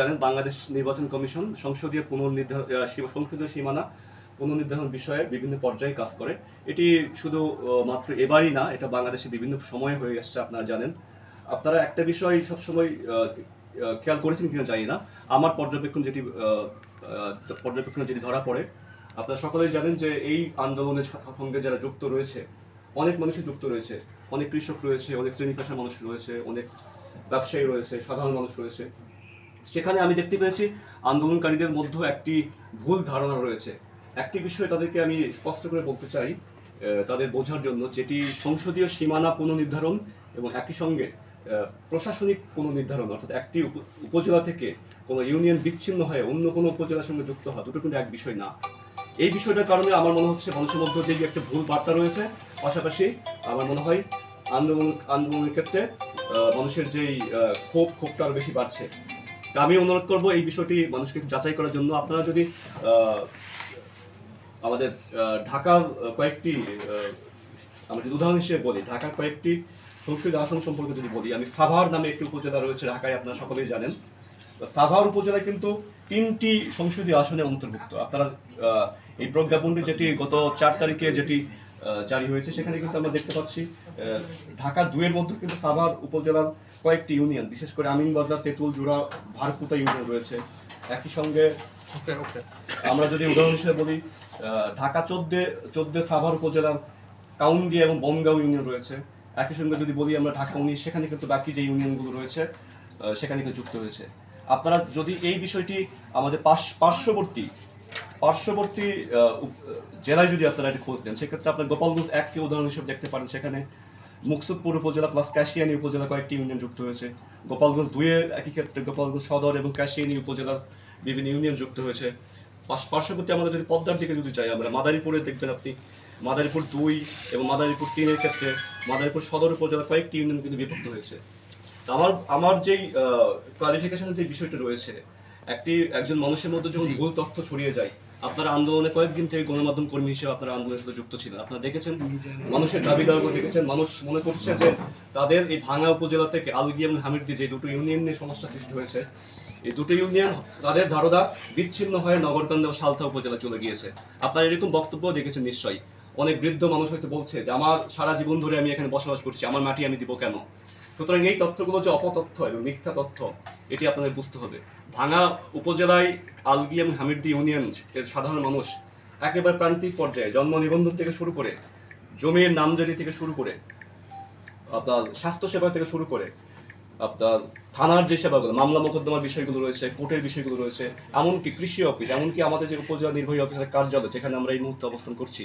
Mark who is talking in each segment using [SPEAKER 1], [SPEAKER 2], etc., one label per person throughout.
[SPEAKER 1] জানেন, বাংলাদেশ নির্বাচন কমিশন সংসদীয় পুনর্নির্ধারণ সংসদীয় সীমানা পুনর্নির্ধারণ বিষয়ে বিভিন্ন পর্যায়ে কাজ করে। এটি শুধু মাত্র এবারই না, এটা বাংলাদেশে বিভিন্ন সময়ে হয়ে আসছে, আপনারা জানেন। আপনারা একটা বিষয় সবসময় খেয়াল করেছেন কিনা জানি না। আমার পর্যবেক্ষণ যেটি পর্যবেক্ষণে যেটি ধরা পড়ে, আপনারা সকলেই জানেন যে এই আন্দোলনের সঙ্গে যারা যুক্ত রয়েছে, অনেক মানুষই যুক্ত রয়েছে। অনেক কৃষক রয়েছে, অনেক শ্রেণি পেশার মানুষ রয়েছে, অনেক ব্যবসায়ী রয়েছে, সাধারণ মানুষ রয়েছে। সেখানে আমি দেখতে পেয়েছি আন্দোলনকারীদের মধ্যে একটি ভুল ধারণা রয়েছে। একটি বিষয় তাদেরকে আমি স্পষ্ট করে বলতে চাই তাদের বোঝার জন্য, যেটি সংসদীয় সীমানা পুনর্নির্ধারণ এবং একই সঙ্গে প্রশাসনিক পুনর্নির্ধারণ, অর্থাৎ একটি উপ- উপজেলা থেকে কোনো ইউনিয়ন বিচ্ছিন্ন হয়ে অন্য কোনো উপজেলার সঙ্গে যুক্ত হওয়া দুটো কিন্তু এক বিষয় না। এই বিষয়টার কারণে আমার মনে হচ্ছে মানুষের মধ্যে যে একটা ভুল বার্তা রয়েছে, পাশাপাশি আমার মনে হয় আন্দোলন, আন্দোলনের ক্ষেত্রে মানুষের যেই ক্ষোভ, ক্ষোভটা আরও বেশি বাড়ছে। আমি অনুরোধ করব এই বিষয়টি মানুষকে যাচাই করার জন্য। আপনারা যদি আমাদের ঢাকার কয়েকটি আমরা যদি উদাহরণ হিসেবে বলি, ঢাকার কয়েকটি সংসদীয় আসন সম্পর্কে যদি বলি, আমি সাভার নামে একটি উপজেলা রয়েছে ঢাকায়, আপনারা সকলেই জানেন। সাভার উপজেলায় কিন্তু তিনটি সংসদীয় আসনে অন্তর্ভুক্ত। আপনারা এই প্রজ্ঞাপনটি যেটি গত চার তারিখে যেটি জারি হয়েছে। সেখানে কিন্তু আমরা দেখতে পাচ্ছি ঢাকা দুয়ের মধ্যে কিন্তু সাভার উপজেলার কয়েকটি ইউনিয়ন বিশেষ করে আমিনবাজার তেঁতুল জোড়া ভারকুতা ইউনিয়ন রয়েছে। একই সঙ্গে আমরা যদি উদাহরণ হিসেবে বলি ঢাকা চোদ্দে চোদ্দে সাভার উপজেলার কাউন্দি এবং বনগাঁও ইউনিয়ন রয়েছে। একই সঙ্গে যদি বলি আমরা ঢাকা উনিশ সেখানে কিন্তু বাকি যে ইউনিয়নগুলো রয়েছে সেখানে কিন্তু যুক্ত হয়েছে। আপনারা যদি এই বিষয়টি আমাদের পাশ পার্শ্ববর্তী পার্শ্ববর্তী জেলায় যদি আপনারা এটা খোঁজ দেন সেক্ষেত্রে আপনার গোপালগঞ্জ একটি উদাহরণ হিসেবে দেখতে পারেন। সেখানে মুকসুদপুর উপজেলা প্লাস কাশিয়ানী উপজেলা কয়েকটি ইউনিয়ন যুক্ত হয়েছে। গোপালগঞ্জ দুয়ে একই ক্ষেত্রে গোপালগঞ্জ সদর এবং কাশিয়ানী উপজেলার বিভিন্ন ইউনিয়ন যুক্ত হয়েছে। পার্শ্ববর্তী আমাদের যদি পদ্মার দিকে যদি যাই, আমরা মাদারীপুরে দেখবেন আপনি মাদারীপুর দুই এবং মাদারীপুর তিনের ক্ষেত্রে মাদারীপুর সদর উপজেলা কয়েকটি ইউনিয়ন কিন্তু বিভক্ত হয়েছে। আমার আমার যেই ক্লারিফিকেশনের যে বিষয়টা রয়েছে, একটি, একজন মানুষের মধ্যে যখন ভুল তথ্য ছড়িয়ে যায় আপনারা আন্দোলনে কয়েকদিন থেকে গণমাধ্যম কর্মী হিসেবে আপনারা আন্দোলনের সাথে যুক্ত ছিলেন। আপনারা দেখেছেন, মানুষের দাবি দাওয়া দেখেছেন, মানুষ মনে করছে যে তাদের এই ভাঙা উপজেলা থেকে আলগি এবং হামিরদি যে দুটো ইউনিয়ন নিয়ে সমস্যা সৃষ্টি হয়েছে, এই দুটো ইউনিয়ন তাদের ধারণা বিচ্ছিন্ন হয়ে নগরকান্দা ও সালথা উপজেলা চলে গিয়েছে। আপনারা এরকম বক্তব্য দেখেছেন নিশ্চয়ই। অনেক বৃদ্ধ মানুষ হয়তো বলছে যে, আমার সারা জীবন ধরে আমি এখানে বসবাস করছি, আমার মাটি আমি দিব কেন? সুতরাং এই তথ্যগুলো যে অপতথ্য এবং মিথ্যা তথ্য, এটি আপনাদের বুঝতে হবে। ভাঙা উপজেলায় আলগি এবং হামিরদি ইউনিয়ন এর সাধারণ মানুষ একেবারে প্রান্তিক পর্যায়ে জন্ম নিবন্ধন থেকে শুরু করে, জমির নামজারি থেকে শুরু করে, আপনার স্বাস্থ্য সেবা থেকে শুরু করে, আপনার থানার যে সেবাগুলো, মামলা মোকদ্দমার বিষয়গুলো রয়েছে, কোর্টের বিষয়গুলো রয়েছে, এমনকি কৃষি অফিস, এমনকি আমাদের যে উপজেলা নির্বাহী অফিসের কার্যালয় যেখানে আমরা এই মুহূর্তে অবস্থান করছি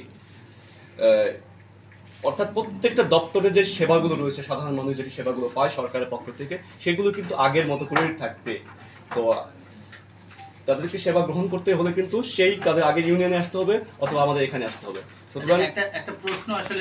[SPEAKER 1] অর্থাৎ প্রত্যেকটা দপ্তরে যে সেবাগুলো রয়েছে, সাধারণ মানুষ যেটি সেবাগুলো পায় সরকারের পক্ষ থেকে, সেগুলো কিন্তু আগের মতো করেই থাকবে। তো, তাদেরকে সেবা গ্রহণ করতে হলে কিন্তু সেই তাদের আগে ইউনিয়নে আসতে হবে অথবা আমাদের এখানে আসতে হবে। সুতরাং
[SPEAKER 2] একটা একটা প্রশ্ন আসলে